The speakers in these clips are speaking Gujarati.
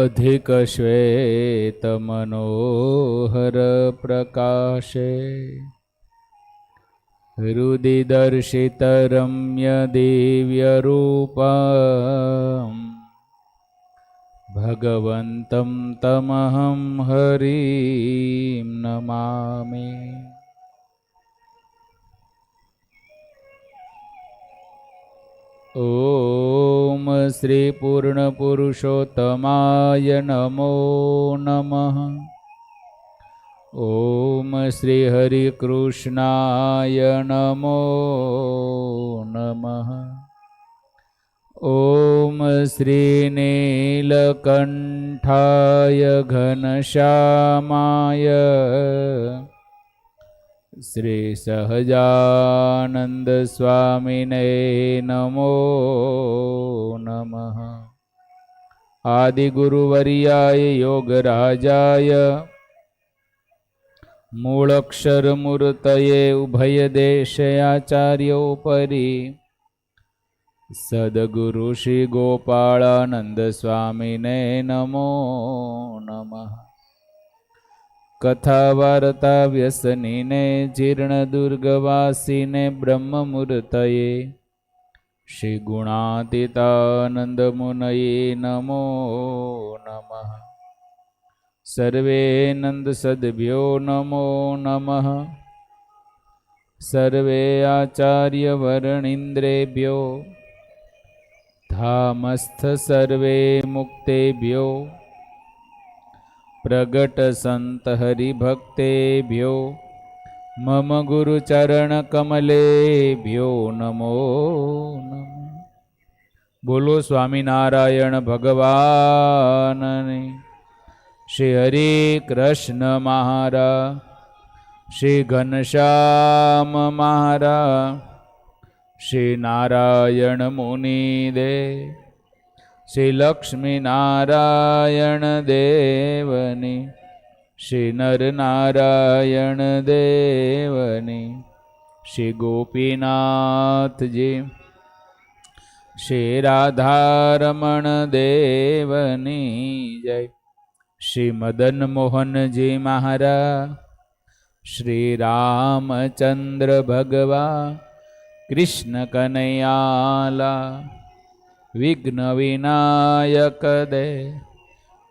अधिकश्वेतमनोहरप्रकाशे हृदिदर्शितरम्यदिव्यरूपम् भगवन्तं तमहं हरिं नमामि ઓમ શ્રી પૂર્ણ પુરુષોત્તમાય નમો નમઃ ઓમ શ્રી હરિ કૃષ્ણાય નમો નમઃ ઓમ શ્રી નીલકંઠાય ઘનશ્યામાય श्रीसहजानन्दस्वामिने नमो नमः। आदिगुरुवर्याय योगराजाय मूलक्षरमूर्तये उभयदेशयाचार्योपरि सद्गुरुश्रीगोपालानन्दस्वामिने नमो नमः। કથા વાર્તા વ્યસનીને જીર્ણ દુર્ગવાસીને બ્રહ્મમૂર્તયે. શ્રી ગુણાતીતાનંદ મુનયે નમો નમઃ. સર્વે નંદ સદભ્યો નમો નમઃ. સર્વે આચાર્ય વર્ણિન્દ્રેભ્યો પ્રગટ સંત હરિભક્તેભ્યો મમ ગુરુચરણ કમલેભ્યો નમો નમો બોલો સ્વામિનારાયણ ભગવાનને શ્રી હરે કૃષ્ણ મહારાજ શ્રી ઘનશ્યામ મહારાજ શ્રી નારાયણ મુનિ શ્રી લક્ષ્મી નારાયણ દેવની શ્રી નરનારાયણ દેવની, શ્રી ગોપીનાથજી, શ્રી રાધારમણ દેવની જય. શ્રી મદન મોહનજી મહારાજ, શ્રી રામચંદ્ર ભગવા કૃષ્ણ કનૈયાલા વિઘ્ન વિનાયક દે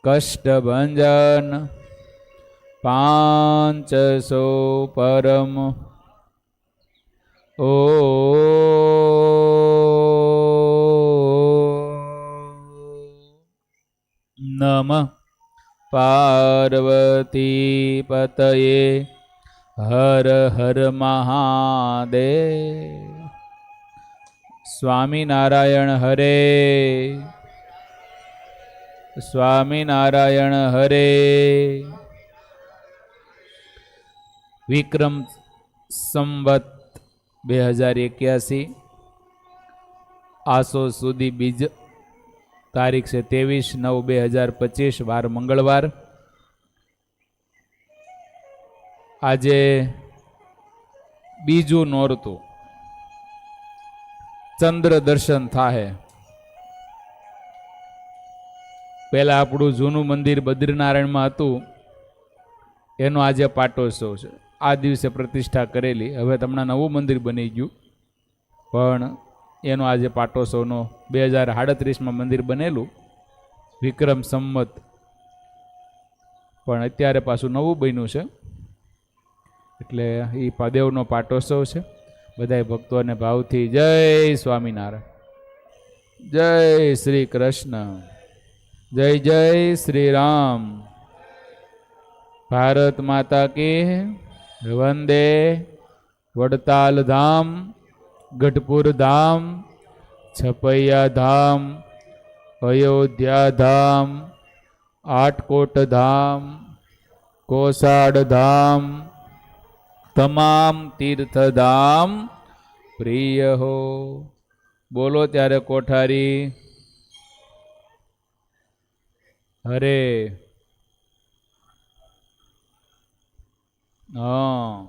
કષ્ટભંજન પાંચસો પરમ. ઓ નમ પાર્વતી પતયે હર હર મહાદેવ. સ્વામિનારાયણ હરે. સ્વામિનારાયણ હરે. વિક્રમ સંવત બે હજાર એક્યાસી. આસો સુધી બીજ તારીખ છે ત્રેવીસ નવ બે હજાર પચીસ, વાર મંગળવાર. આજે બીજું નોરતું. ચંદ્ર દર્શન થાય પહેલા આપણું જૂનું મંદિર બદ્રીનારાયણમાં હતું. એનો આજે પાટોત્સવ છે. આ દિવસે પ્રતિષ્ઠા કરેલી. હવે તમને નવું મંદિર બની ગયું. પણ એનો આજે પાટોત્સવનો બે હજાર સાડત્રીસમાં મંદિર બનેલું. વિક્રમ સંમત. પણ અત્યારે પાછું નવું બન્યું છે. એટલે એ પાદેવનો પાટોત્સવ છે. બધા ભક્તોને ભાવથી જય સ્વામિનારાયણ. જય શ્રી કૃષ્ણ. જય જય શ્રી રામ. ભારત માતા કી વંદે વડતાલ ધામ, ગઢપુર ધામ, છપૈયા ધામ, અયોધ્યા ધામ, આટકોટ ધામ, કોસાડ ધામ તમામ તીર્થધામ પ્રિય હો. બોલો ત્યારે કોઠારી. હરે. હા.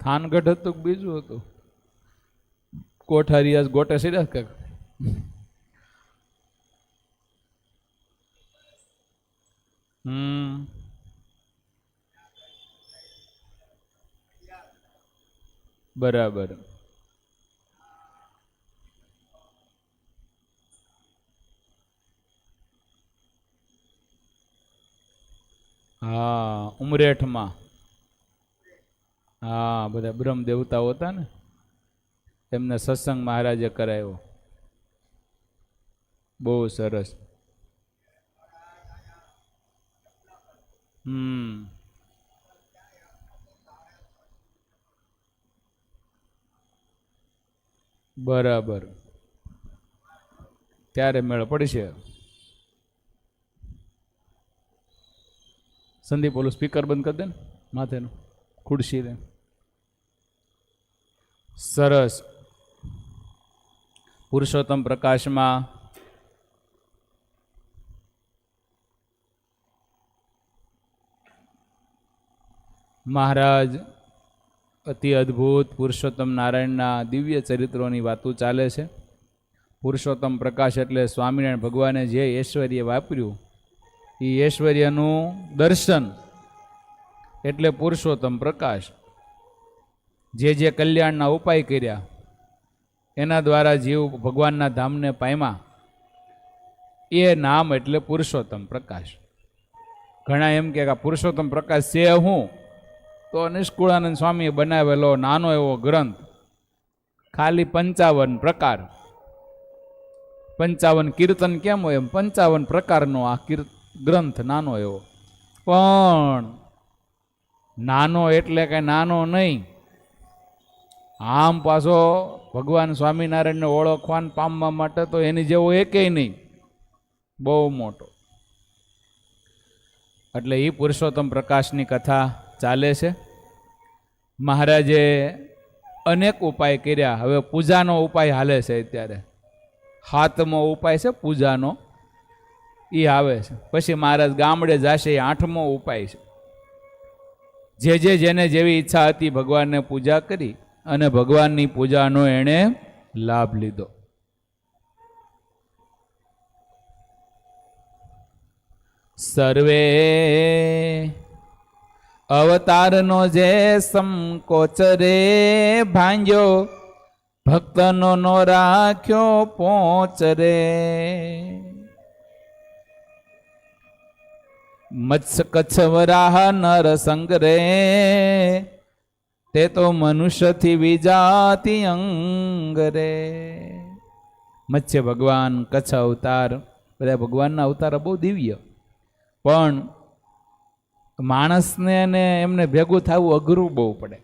થાનગઢ હતું બીજું હતું? કોઠારી આજ ગોટે સીધા કાંક? હમ. બરાબર. હા, ઉમરેઠમાં. હા, બધા બ્રહ્મ દેવતાઓ હતા ને, એમને સત્સંગ મહારાજે કરાયો. બહુ સરસ. હમ. બરાબર. ત્યારે મેળ પડશે સંદીપ, ઓલું સ્પીકર બંધ કરી દે ને, માથેનું, ખુરશી રે. સરસ. પુરુષોત્તમ પ્રકાશમાં મહારાજ, અતિ અદ્ભુત પુરુષોત્તમ નારાયણના દિવ્ય ચરિત્રોની વાતો ચાલે છે. પુરુષોત્તમ પ્રકાશ એટલે સ્વામિનારાયણ ભગવાને જે ઐશ્વર્ય વાપર્યું એ ઐશ્વર્યનું દર્શન એટલે પુરુષોત્તમ પ્રકાશ. જે જે કલ્યાણના ઉપાય કર્યા, એના દ્વારા જીવ ભગવાનના ધામને પામ્યા એ નામ એટલે પુરુષોત્તમ પ્રકાશ. ઘણા એમ કે પુરુષોત્તમ પ્રકાશ છે હું તો નિષ્કુળાનંદ સ્વામીએ બનાવેલો નાનો એવો ગ્રંથ, ખાલી પંચાવન પ્રકાર. પંચાવન કીર્તન કેમ હોય એમ? પંચાવન પ્રકારનો આ કીર્ત ગ્રંથ નાનો એવો. પણ નાનો એટલે કે નાનો નહીં. આમ પાછો ભગવાન સ્વામિનારાયણને ઓળખવાન પામવા માટે તો એની જેવો એકેય નહીં. બહુ મોટો. એટલે એ પુરુષોત્તમ પ્રકાશની કથા ચાલે છે? મહારાજે અનેક ઉપાય કર્યા. હવે પૂજાનો ઉપાય હાલે છે અત્યારે. હાથમો ઉપાય છે, પૂજાનો એ આવે છે. પછી મહારાજ ગામડે જશે, એ આઠમો ઉપાય છે. જે જે જેને જેવી ઈચ્છા હતી ભગવાનને પૂજા કરી અને ભગવાનની પૂજાનો એણે લાભ લીધો. સર્વે અવતારનો જે સંકોચ રે ભાંગ્યો, ભક્તનો નો રાખ્યો પોચ રે. કચ્છ વરાહ નર સંગ રે, તે તો મનુષ્યથી વિજાતિ અંગ રે. મત્સ્ય ભગવાન કચ્છ અવતાર, બધા ભગવાનના અવતાર બહુ દિવ્ય. પણ માણસને ને એમને ભેગું થવું અઘરું બહુ પડે.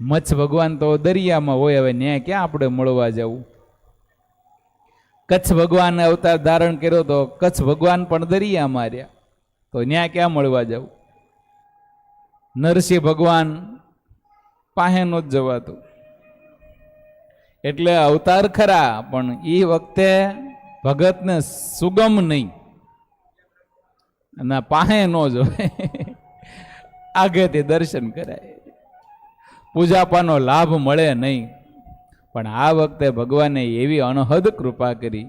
મચ્છ ભગવાન તો દરિયામાં હોય, હવે ન્યાય ક્યાં આપણે મળવા જવું? કચ્છ ભગવાને અવતાર ધારણ કર્યો તો કચ્છ ભગવાન પણ દરિયામાં રહ્યા તો ન્યાય ક્યાં મળવા જવું? નરસિંહ ભગવાન પાસે ન જ જવાતું. એટલે અવતાર ખરા, પણ એ વખતે ભગતને સુગમ નહીં. ના પાસે ન જોવે. આગેથી દર્શન કરાય. પૂજાપાનો લાભ મળે નહીં. પણ આ વખતે ભગવાને એવી અનહદ કૃપા કરી.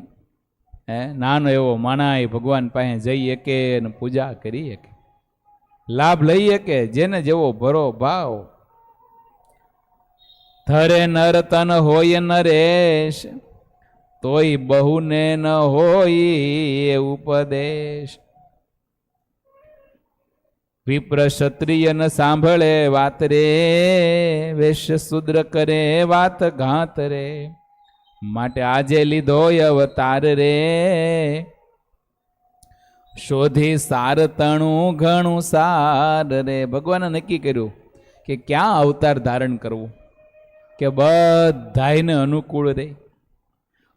હે, નાનો એવો માણા ભગવાન પાસે જઈ શકે ને પૂજા કરી શકે લાભ લઈ શકે જેને જેવો ભરો ભાવ. ધરે નર તન હોય નરેશ, તોય બહુને ન હોય ઉપદેશ. વિપ્ર ક્ષત્રિય ન સાંભળે વાત રે વેશ્ય શુદ્ર કરે વાત ઘાત રે. માટે આજે લીધો અવતાર રે. શોધી સાર તણું ઘણું સાર રે. ભગવાને નક્કી કર્યું કે ક્યાં અવતાર ધારણ કરવું? કે બધાને અનુકૂળ રહે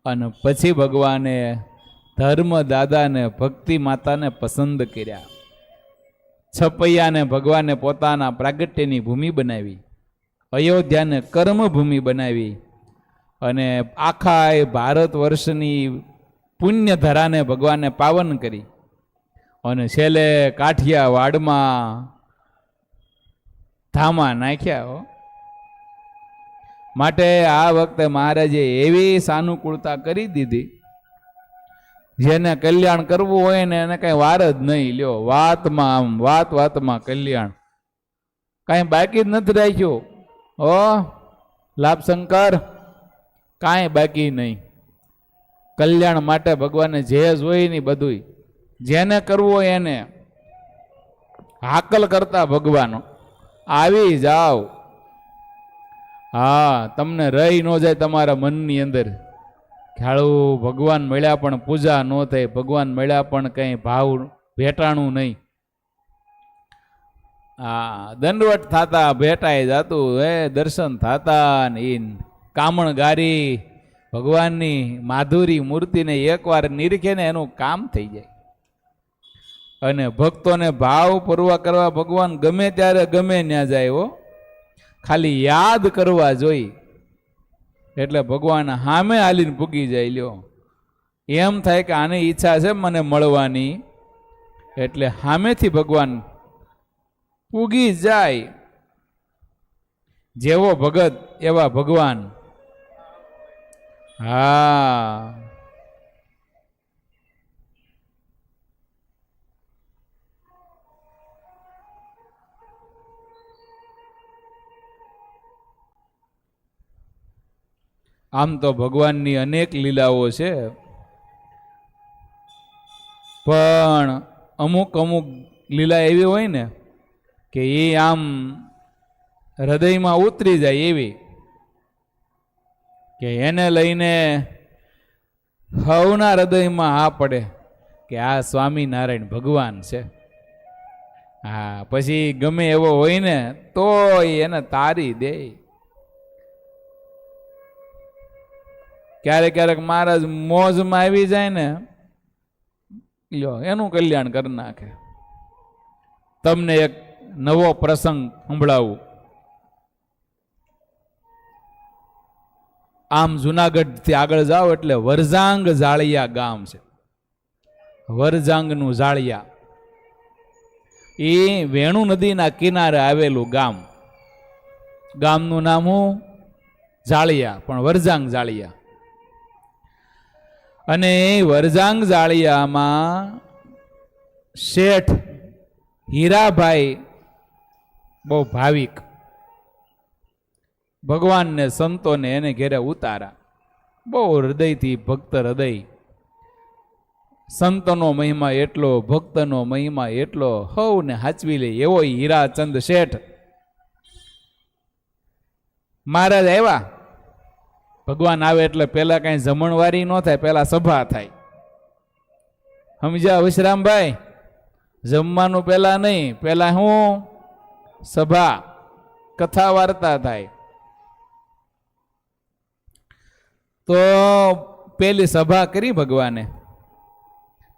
અને પછી ભગવાને ધર્મ દાદાને ભક્તિ માતાને પસંદ કર્યા. છપૈયાને ભગવાને પોતાના પ્રાગટ્યની ભૂમિ બનાવી. અયોધ્યાને કર્મભૂમિ બનાવી. અને આખા ભારત વર્ષની પુણ્ય ધરાને ભગવાને પાવન કરી. અને છેલ્લે કાઠિયાવાડમાં ધામા નાખ્યા હો. માટે આ વખતે મહારાજે એવી સાનુકૂળતા કરી દીધી જેને કલ્યાણ કરવું હોય ને એને કઈ વાર જ નહીં લ્યો. વાતમાં આમ, વાત વાતમાં કલ્યાણ. કાંઈ બાકી જ નથી રાખ્યું. ઓ લાભશંકર, કાંઈ બાકી નહીં. કલ્યાણ માટે ભગવાને જે જોઈ ની બધુંય. જેને કરવું હોય એને. હાકલ કરતા ભગવાનો. આવી જાઓ. હા, તમને રહી ન જાય તમારા મનની અંદર. ખ્યાળું ભગવાન મળ્યા પણ પૂજા ન થાય ભગવાન મળ્યા પણ કંઈ ભાવ ભેટાણું નહીં. હા દંડવટ થાતા ભેટાઈ જાતું, હે, દર્શન થાતા ને એ કામણ ગારી ભગવાનની માધુરી મૂર્તિને એકવાર નિરખે ને એનું કામ થઈ જાય. અને ભક્તોને ભાવ પૂરવા કરવા ભગવાન ગમે ત્યારે ગમે ત્યાં જાય હો. ખાલી યાદ કરવા જોઈ. એટલે ભગવાન સામે હાલીને પૂગી જાય, લ્યો. એમ થાય કે આની ઈચ્છા છે મને મળવાની. એટલે હામેથી ભગવાન પૂગી જાય. જેવો ભગત એવા ભગવાન. હા. આમ તો ભગવાનની અનેક લીલાઓ છે. પણ અમુક અમુક લીલા એવી હોય ને કે એ આમ હૃદયમાં ઉતરી જાય એવી કે એને લઈને હવના હૃદયમાં આ પડે કે આ સ્વામિનારાયણ ભગવાન છે. હા, પછી ગમે એવો હોય ને તો એને તારી દે. ક્યારેક ક્યારેક મહારાજ મોજમાં આવી જાય ને, લ્યો, એનું કલ્યાણ કરી નાખે. તમને એક નવો પ્રસંગ સંભળાવું. આમ જુનાગઢથી આગળ જાઓ એટલે વરજાંગ જાળિયા ગામ છે. વરજાંગનું જાળિયા. એ વેણુ નદીના કિનારે આવેલું ગામ. ગામનું નામ હું જાળિયા, પણ વરજાંગ જાળિયા. અને વરજાંગ જાળિયામાં શેઠ હીરાભાઈ બહુ ભાવિક. ભગવાનને સંતોને એને ઘેરે ઉતારા. બહુ હૃદયથી ભક્ત હૃદય. સંતનો મહિમા એટલો, ભક્તનો મહિમા એટલો, હવને હાચવી લે એવો હીરાચંદ શેઠ. મહારાજ આવ્યા. ભગવાન આવે એટલે પહેલાં કાંઈ જમણવારી ન થાય, પહેલાં સભા થાય. સમજ્યા વિશ્રામભાઈ? જમવાનું પહેલાં નહીં, પહેલાં હું સભા, કથા વાર્તા થાય. તો પેલી સભા કરી ભગવાને.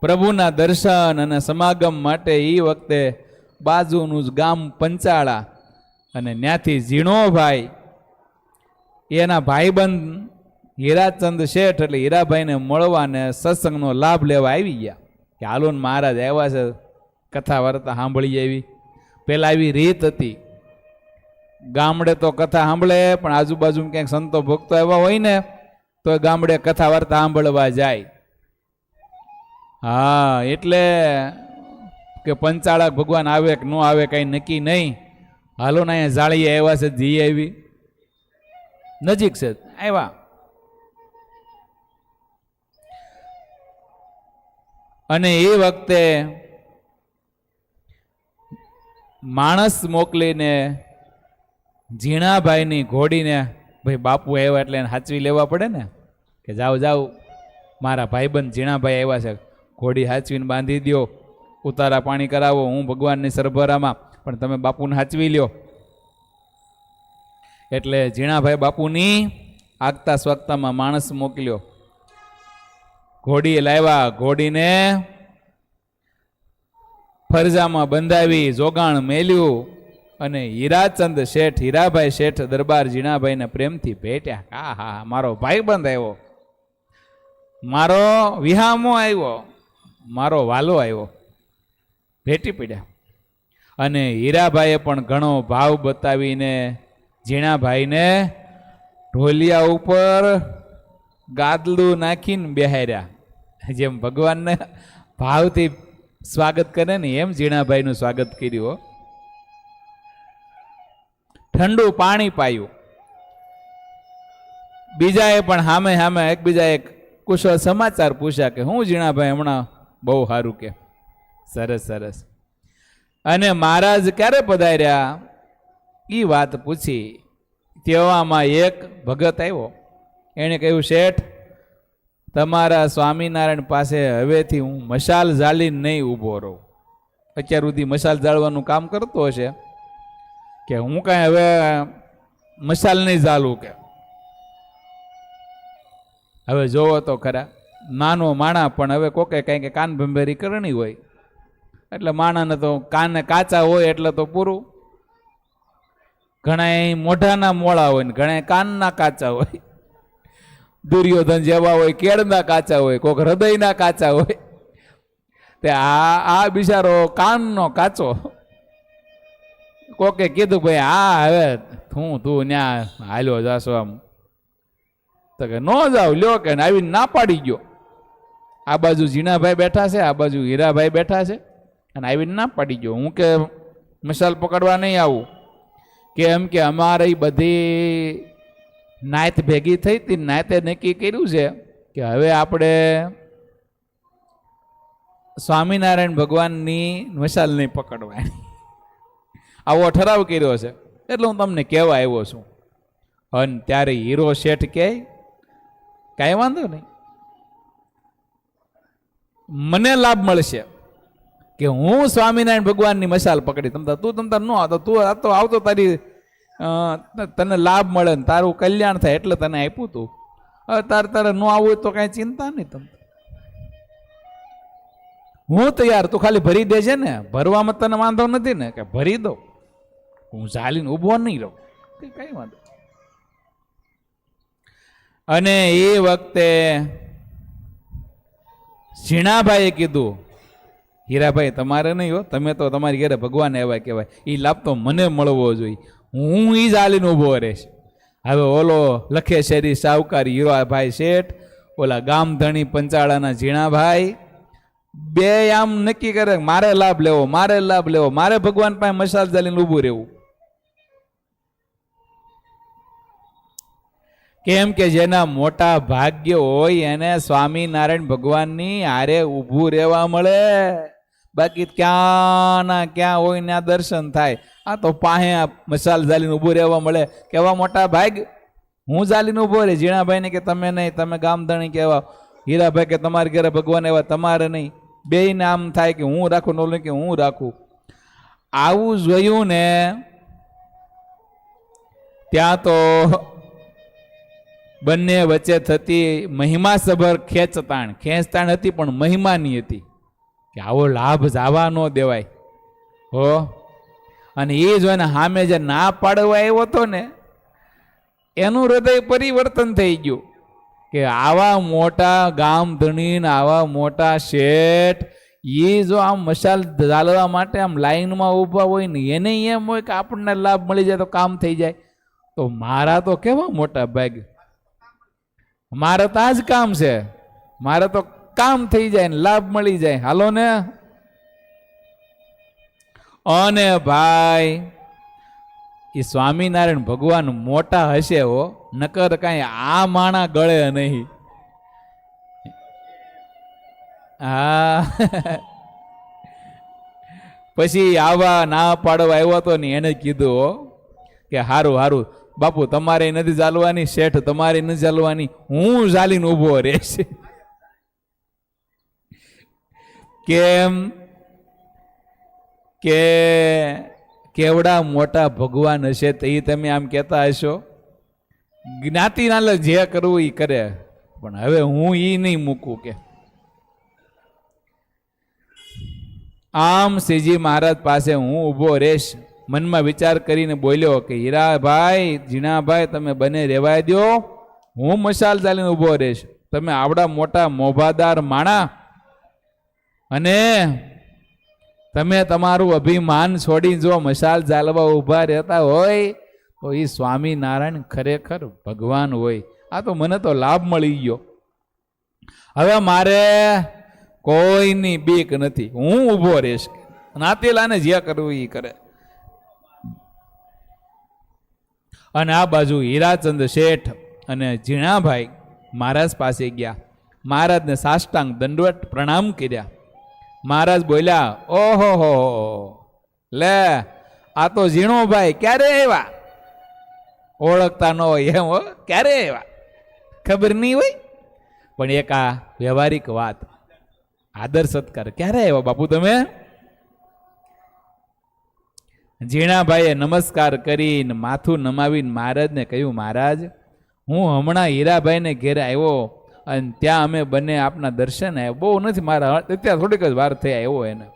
પ્રભુના દર્શન અને સમાગમ માટે એ વખતે બાજુનું જ ગામ પંચાળા અને ત્યાંથી ઝીણોભાઈ એના ભાઈબંધ હીરાચંદ શેઠ એટલે હીરાભાઈને મળવાને સત્સંગનો લાભ લેવા આવી ગયા. કે હાલો મહારાજ આવ્યા છે, કથા વાર્તા સાંભળી આવી પહેલાં આવી રીત હતી. ગામડે તો કથા સાંભળે, પણ આજુબાજુ ક્યાંક સંતો ભક્તો એવા હોય ને તો ગામડે કથા વાર્તા સાંભળવા જાય. હા, એટલે કે પંચાળા ભગવાન આવે કે ન આવે કાંઈ નક્કી નહીં. હાલો ને અહીંયા જાળીએ આવ્યા છે, જી આવી. નજીક છે. આવ્યા. અને એ વખતે માણસ મોકલીને ઝીણાભાઈની ઘોડીને ભાઈ બાપુ આવ્યા એટલે એને સાચવી લેવા પડે ને? કે જાઓ જાઓ મારા ભાઈબંધ ઝીણાભાઈ આવ્યા છે. ઘોડી સાચવીને બાંધી દ્યો. ઉતારા પાણી કરાવો હું ભગવાનની સરભરામાં. પણ તમે બાપુને સાચવી લ્યો. એટલે ઝીણાભાઈ બાપુની આગતા સ્વાગતામાં માણસ મોકલ્યો. ઘોડી લાવ્યા, ઘોડીને ફરજામાં બંધાવી, જોગાણ મેલ્યું અને હીરાચંદ શેઠ, હીરાભાઈ શેઠ દરબાર જીણાભાઈને પ્રેમથી ભેટ્યા. હા હા, મારો ભાઈબંધ આવ્યો. મારો વિહામો આવ્યો. મારો વાલો આવ્યો. ભેટી પડ્યા. અને હીરાભાઈએ પણ ઘણો ભાવ બતાવીને ઝીણાભાઈને ઢોલિયા ઉપર ગાદલું નાખીને બેહાર્યા. જેમ ભગવાનને ભાવથી સ્વાગત કરે ને એમ ઝીણાભાઈનું સ્વાગત કર્યું. ઠંડુ પાણી પાયું. બીજાએ પણ સામે સામે એકબીજાએ કુશળ સમાચાર પૂછ્યા કે હું ઝીણાભાઈ હમણાં બહુ સારું કે? સરસ સરસ. અને મહારાજ ક્યારે પધાર્યા? એ વાત પૂછી, તેવામાં એક ભગત આવ્યો. એણે કહ્યું, શેઠ, તમારા સ્વામિનારાયણ પાસે હવેથી હું મશાલ ઝાલીને નહીં ઊભો રહું. અત્યાર સુધી મશાલ જાળવાનું કામ કરતો હશે. કે હું કાંઈ હવે મશાલ નહીં ઝાલું કે? હવે જોવો તો ખરા, નાનો માણા પણ હવે કોકે કાંઈ કે કાન ભંભેરી કરણી હોય. એટલે માણાને તો કાને કાચા હોય એટલે તો પૂરું. ઘણા મોઢાના મોળા હોય ને ઘણા કાનના કાચા હોય. દુર્યોધન જેવા હોય, કેળના કાચા હોય કોઈક હૃદયના કાચા હોય. તે આ આ બિચારો કાનનો કાચો. કોકે કીધું ભાઈ આ હવે હું તું ન્યા હાલ્યો જાશો આમ. તો કે, ન જાવ લ્યો કે. આવીને ના પાડી ગયો. આ બાજુ ઝીણાભાઈ બેઠા છે, આ બાજુ હીરાભાઈ બેઠા છે. અને આવીને ના પાડી ગયો. હું કે, મસાલ પકડવા નહીં આવું. કે એમ કે અમારે બધી નાયત ભેગી થઈ હતી નાયતે નક્કી કર્યું છે કે હવે આપણે સ્વામિનારાયણ ભગવાનની મસાલ નહીં પકડવાની. આવો ઠરાવ કર્યો છે. એટલે હું તમને કહેવા આવ્યો છું. અને ત્યારે હીરો શેઠ કહે, કાંઈ વાંધો નહીં. મને લાભ મળશે. કે હું સ્વામિનારાયણ ભગવાનની મસાલ પકડી. તમતા તું તમતા ન આવતો તું આ તો આવતો તારી તને લાભ મળે ને તારું કલ્યાણ થાય એટલે તને આપ્યું તું. હવે તારે તારે ન આવવું હોય તો કાંઈ ચિંતા નહીં તમ. હું તૈયાર, તું ખાલી ભરી દેજે ને. ભરવામાં તને વાંધો નથી ને, કે ભરી દો હું ચાલીને ઊભો નહીં રહું. કે કઈ વાંધો અને એ વખતે ઝીણાભાઈએ કીધું હીરાભાઈ, તમારે નહીં હો. તમે તો તમારી ઘરે ભગવાન એવા કહેવાય. એ લાભ તો મને મળવો જોઈએ. હું એ જ હાલીને ઊભો રહીશ. હવે ઓલો લખે શેરી સાવકાર હીરાભાઈ શેઠ, ઓલા ગામધણી પંચાળાના ઝીણાભાઈ, બે આમ નક્કી કરે મારે લાભ લેવો, મારે લાભ લેવો, મારે ભગવાન પાસે મસાલ ચાલીને ઊભું રહેવું. કેમ કે જેના મોટા ભાગ્ય હોય એને સ્વામિનારાયણ ભગવાનની હારે ઊભું રહેવા મળે. બાકી ક્યાંના ક્યાં હોય ને આ દર્શન થાય. આ તો પાહે આ મસાલ ઝાલીને ઊભું રહેવા મળે. કેવા મોટા ભાગ હું ઝાલીને ઊભો રહે. ઝીણાભાઈને કે તમે નહીં, તમે ગામધણી કહેવા. હીરાભાઈ કે તમારે ઘરે ભગવાન એવા તમારે નહીં. બે આમ થાય કે હું રાખું ને ઓલું કે હું રાખું. આવું જોયું ને ત્યાં તો બંને વચ્ચે થતી મહિમાસભર ખેંચતાણ. ખેંચતાણ હતી પણ મહિમાની હતી. કે આવો લાભ જાવા ન દેવાય. હો? અને એ જોઈને સામે જે ના પાડવા આવ્યો હતો ને, એનું હૃદય પરિવર્તન થઈ ગયું. કે આવા મોટા ગામ ધણીને આવા મોટા શેઠ એ જો આમ મશાલ ઝાલવા માટે આમ લાઈનમાં ઊભા હોય ને, એને એમ હોય કે આપણને લાભ મળી જાય તો કામ થઈ જાય. તો મારા તો કેવા મોટા ભાગ? મારે તો આ જ કામ છે. મારે તો કામ થઈ જાય ને લાભ મળી જાય. હાલો ને? અને ભાઈ એ સ્વામિનારાયણ ભગવાન મોટા હશે હો, નકર કાંઈ આ માણા ગળે નહીં. હા. પછી આવા ના પાડવા આવ્યો હતો ને એને કીધું હો, કે હારું હારું, બાપુ, તમારે નથી ચાલવાની, શેઠ, તમારે નથી ચાલવાની, હું ચાલીને ઊભો રહેશે. કેમ? કે કેવડા મોટા ભગવાન હશે તો તમે આમ કહેતા હશો? જ્ઞાતિના જે કરવું એ કરે. પણ હવે હું એ નહીં મૂકું કે. આમ શ્રીજી મહારાજ પાસે હું ઊભો રહીશ મનમાં વિચાર કરીને બોલ્યો કે, હીરાભાઈ ઝીણાભાઈ તમે બને રેવાય દો હું મશાલ ચાલીને ઊભો રહીશ તમે આવડા મોટા મોભાદાર માણા અને તમે તમારું અભિમાન છોડી જો મશાલ જાલવા ઊભા રહેતા હોય, તો એ સ્વામિનારાયણ ખરેખર ભગવાન હોય. આ તો મને તો લાભ મળી ગયો. હવે મારે કોઈની બીક નથી. હું ઊભો રહીશ. નાતેલાને જે કરવું એ કરે. અને આ બાજુ હીરાચંદ શેઠ અને ઝીણાભાઈ મહારાજ પાસે ગયા. મહારાજને સાષ્ટાંગ દંડવટ પ્રણામ કર્યા. મહારાજ બોલ્યા, ઓહો, હો લે, આ તો ઝીણોભાઈ ક્યારે આવ્યા? ઓળખતા ન હોય એમ, હો, ક્યારે આવ્યા? ખબર નહીં હોય? પણ એક આ વ્યવહારિક વાત. આદર, સત્કાર, ક્યારે આવ્યા બાપુ તમે? ઝીણાભાઈએ નમસ્કાર કરીને માથું નમાવીને મહારાજને કહ્યું, મહારાજ, હું હમણાં હીરાભાઈને ઘેર આવ્યો અને ત્યાં અમે બંને આપના દર્શન આવ્યા બહુ નથી મારા અત્યારે થોડીક જ વાર થયા એવો એને.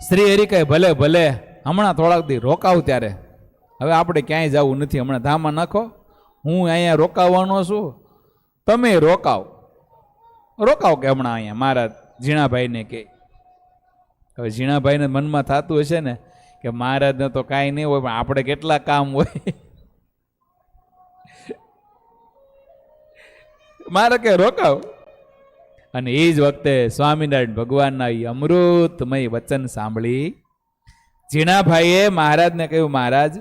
શ્રી હરિ ભલે ભલે, હમણાં થોડાક દી રોકાવ ત્યારે. હવે આપણે ક્યાંય જવું નથી, હમણાં ધામમાં નાખો. હું અહીંયા રોકાવાનો છું. તમે રોકાવ. રોકાવ કે હમણાં અહીંયા, મારા ઝીણાભાઈને કે. હવે ઝીણાભાઈને મનમાં થતું હશે ને કે મહારાજને તો કાંઈ નહીં હોય, પણ આપણે કેટલા કામ હોય. મારે કે રોકાવ? અને એ જ વખતે સ્વામિનારાયણ ભગવાનના એ અમૃતમય વચન સાંભળી ઝીણાભાઈએ મહારાજને કહ્યું, મહારાજ,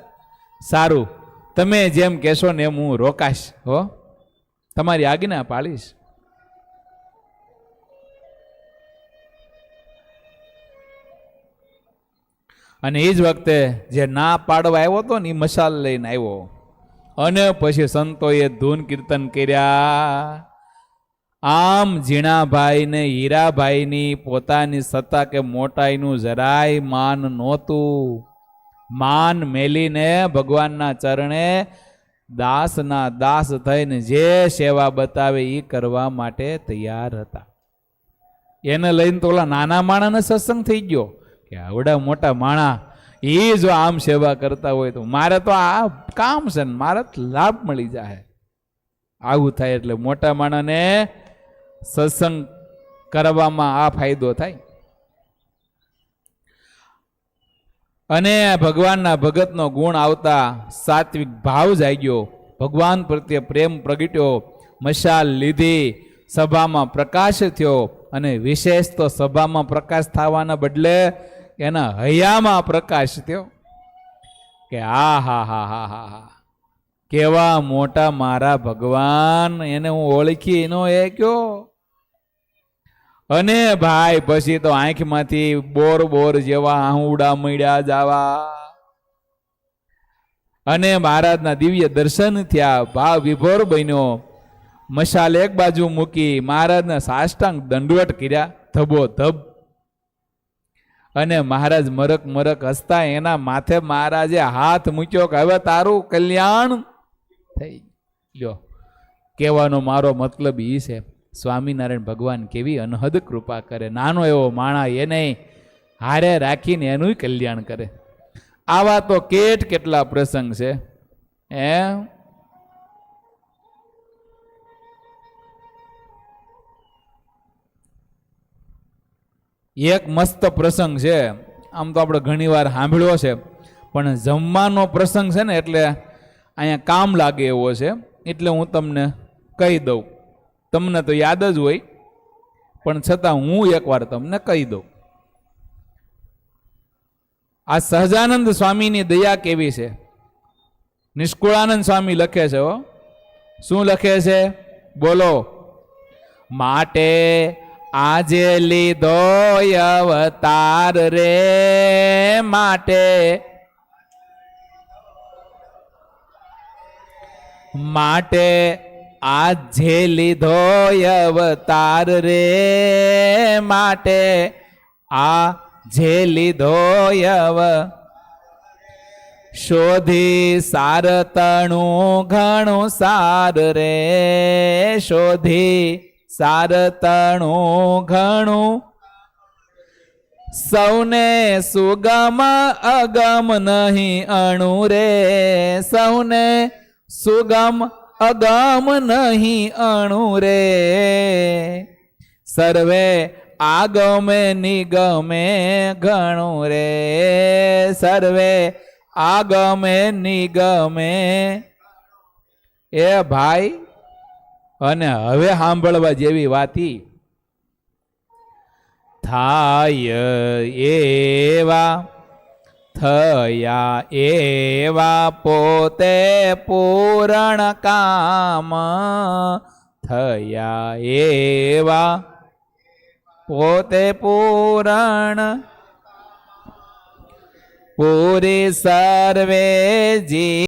સારું. તમે જેમ કહેશો ને એમ હું રોકાશ, હો. તમારી આજ્ઞા પાળીશ. અને એ જ વખતે જે ના પાડવા આવ્યો હતો ને એ મસાલ લઈને આવ્યો. અને પછી સંતોએ ધૂન કીર્તન કર્યા. આમ ઝીણાભાઈને, હીરાભાઈની પોતાની સત્તા કે મોટાઈનું જરાય માન નહોતું. માન મેલીને ભગવાનના ચરણે દાસના દાસ થઈને જે સેવા બતાવે એ કરવા માટે તૈયાર હતા. એને લઈને તો ઓલા નાના માણાને સત્સંગ થઈ ગયો કે આવડા મોટા માણા એ જો આમ સેવા કરતા હોય તો મારે તો આ કામ છે ને, મારે લાભ મળી જાય. આવું થાય એટલે મોટા માણસને સત્સંગ કરવામાં આ ફાયદો થાય. અને ભગવાનના ભગતનો ગુણ આવતા સાત્વિક ભાવ જાગ્યો. ભગવાન પ્રત્યે પ્રેમ પ્રગટ્યો, મશાલ લીધી, સભામાં પ્રકાશ થયો અને વિશેષ તો સભામાં પ્રકાશ થવાના બદલે એના હૈયામાં પ્રકાશ થયો કે આ હા હા હા હા હા. કેવા મોટા મારા ભગવાન, એને હું ઓળખી એનો એ કયો? અને ભાઈ, પછી તો આંખમાંથી બોર બોર જેવા આહુડા મળ્યા જાવા. અને મહારાજના દિવ્ય દર્શન થયા. ભાવ વિભોર બન્યો. મશાલ એક બાજુ મૂકી મહારાજના સાષ્ટાંગ દંડવટ કર્યા. ધબો ધબ અને મહારાજ મરક મરક હસતા એના માથે મહારાજે હાથ મૂક્યો કે, હવે તારું કલ્યાણ થઈ લ્યો, કહેવાનો મારો મતલબ એ છે, સ્વામિનારાયણ ભગવાન કેવી અનહદ કૃપા કરે. નાનો એવો માણા એને હારે રાખીને એનું કલ્યાણ કરે. આવા તો કેટ કેટલા પ્રસંગ છે એ એક મસ્ત પ્રસંગ છે. આમ તો આપણે ઘણીવાર સાંભળ્યો છે. પણ જમવાનો પ્રસંગ છે ને એટલે અહીંયા કામ લાગે એવો છે. એટલે હું તમને કહી દઉં. તમને તો યાદ જ હોય. પણ છતાં હું એકવાર તમને કહી દઉં. આ સહજાનંદ સ્વામીની દયા કેવી છે? નિષ્કુળાનંદ સ્વામી લખે છે હો. શું લખે છે? બોલો. માટે આજે લીધો અવતાર રે માટે. માટે આજે લીધો અવતાર રે માટે. આ જે લીધો અવ શોધી સારતણું ઘણું સાર રે. શોધી સારતણું ઘણું. સૌને સુગમ અગમ નહીં અણુ રે. સૌને સુગમ અગમ નહીં અણુ રે. સર્વે આગમે નિગમે ઘણું રે. સર્વે આગમે નિગમે. એ ભાઈ અને હવે સાંભળવા જેવી વાતી થાય એવા, થયા એવા પોતે પૂરણ કામ, થયા એવા પોતે પૂરણ પૂરી સર્વે જી